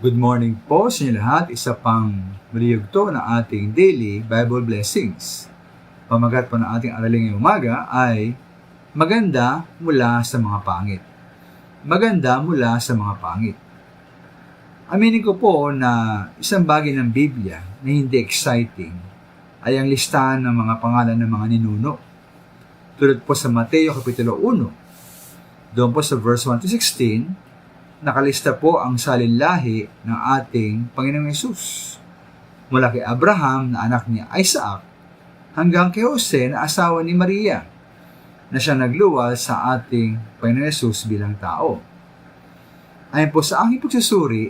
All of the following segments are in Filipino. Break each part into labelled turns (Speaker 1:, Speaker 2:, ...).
Speaker 1: Good morning po sa inyo lahat. Isa pang maliyugto ng ating daily Bible blessings. Pamagat po ng ating araling ngayong umaga ay maganda mula sa mga pangit. Maganda mula sa mga pangit. Aminin ko po na isang bagay ng Biblia na hindi exciting ay ang listahan ng mga pangalan ng mga ninuno. Tulad po sa Mateo Kapitulo 1. Doon po sa verse 1 to 16, nakalista po ang salinlahi ng ating Panginoong Yesus. Mula kay Abraham na anak ni Isaac hanggang kay Jose na asawa ni Maria na siya nagluwal sa ating Panginoong Yesus bilang tao. Ayon po sa aking pagsusuri,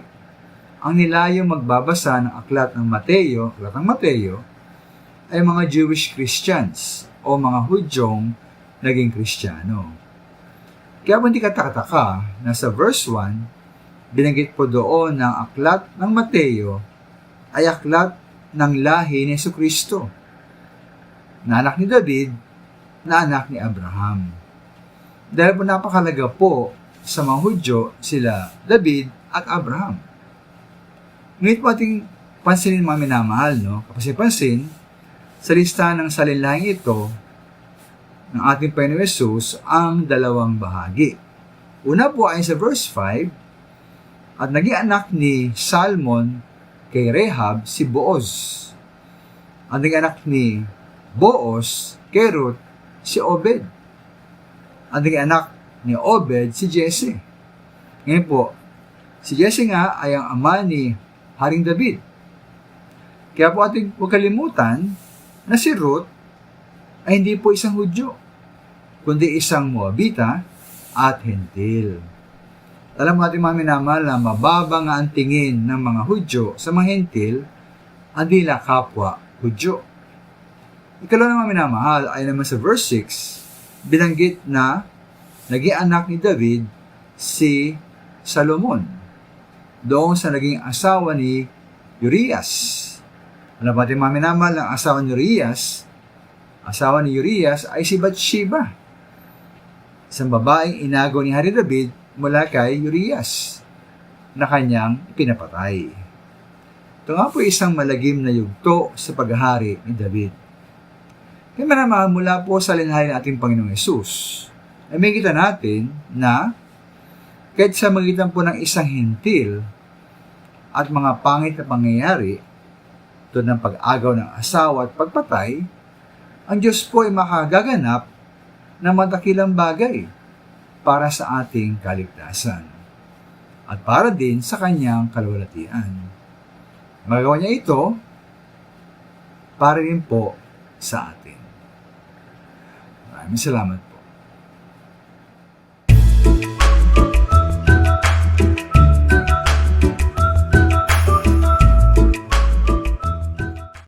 Speaker 1: ang nilayong magbabasa ng aklat ng Mateo, aklat ng Mateo, ay mga Jewish Christians o mga Hudyong naging Kristiyano. Kaya po hindi katakataka na sa verse 1, binanggit po doon ng aklat ng Mateo ay aklat ng lahi ni Yesu Kristo, na anak ni David, na anak ni Abraham. Dahil po napakalaga po sa mga Hudyo sila David at Abraham. Ngunit po ating pansinin mga minamahal, no? Kapag pansin, sa listahan ng salinlahing ito, ng ating Panginoon Jesus ang dalawang bahagi. Una po ay sa verse 5, at naging anak ni Salmon kay Rehab si Boaz. At naging anak ni Boaz kay Ruth si Obed. At naging anak ni Obed si Jesse. Ngayon po, si Jesse nga ay ang ama ni Haring David. Kaya po ating huwag kalimutan na si Ruth ay hindi po isang Hudyo, kundi isang Moabita at Hentil. Alam mo natin mga minamahal na mababa nga ang tingin ng mga Hudyo sa mga Hentil, ang dila kapwa Hudyo. Ikalawa ng mga minamahal ay naman sa verse 6, binanggit na naging anak ni David si Salomon doon sa naging asawa ni Urias. Alam mo natin mga minamahal ang asawa ni Urias asawa ni Urias ay si Bathsheba. Isang babaeng inago ni Hari David mula kay Urias na kanyang pinapatay. Ito nga po isang malagim na yugto sa paghahari ni David. Kaya marama mula po sa linhain ng ating Panginoong Yesus, ay may kita natin na kahit sa magitan po ng isang hintil at mga pangit na pangyayari, tulad ng pag-agaw ng asawa at pagpatay, ang Diyos po ay makagaganap ng matakilang bagay para sa ating kaligtasan at para din sa kanyang kalwalatian. Magawa niya ito para rin po sa atin. Maraming salamat